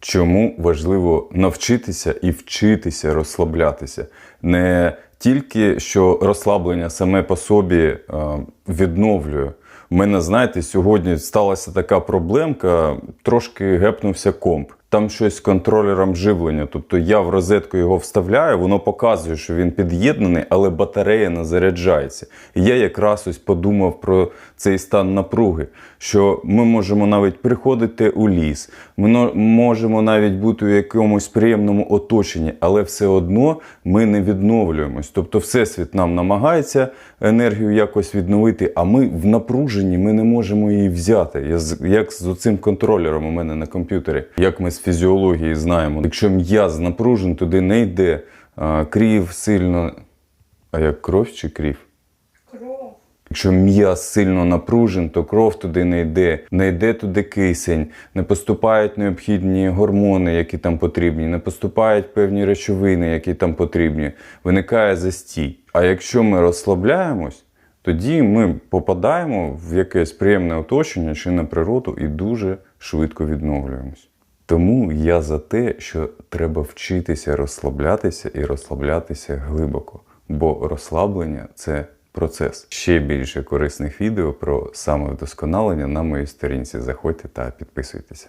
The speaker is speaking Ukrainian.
Чому важливо навчитися і вчитися розслаблятися? Не тільки що розслаблення саме по собі е, відновлює. У мене, знаєте, сьогодні сталася така проблемка, трошки гепнувся комп. Там щось з контролером живлення. Тобто я в розетку його вставляю, воно показує, що він під'єднаний, але батарея не заряджається. І я якраз ось подумав про цей стан напруги, що ми можемо навіть приходити у ліс, ми можемо навіть бути у якомусь приємному оточенні, але все одно ми не відновлюємось. Тобто, всесвіт нам намагається енергію якось відновити, а ми в напруженні ми не можемо її взяти. Я як з оцим контролером у мене на комп'ютері, як ми з фізіології знаємо. Якщо м'яз напружений, туди не йде крів сильно. А як кров чи крів? Кров. Якщо м'яз сильно напружен, то кров туди не йде, не йде туди кисень, не поступають необхідні гормони, які там потрібні, не поступають певні речовини, які там потрібні. Виникає застій. А якщо ми розслабляємось, тоді ми попадаємо в якесь приємне оточення чи на природу і дуже швидко відновлюємось. Тому я за те, що треба вчитися розслаблятися і розслаблятися глибоко, бо розслаблення це процес. Ще більше корисних відео про самовдосконалення на моїй сторінці. Заходьте та підписуйтеся.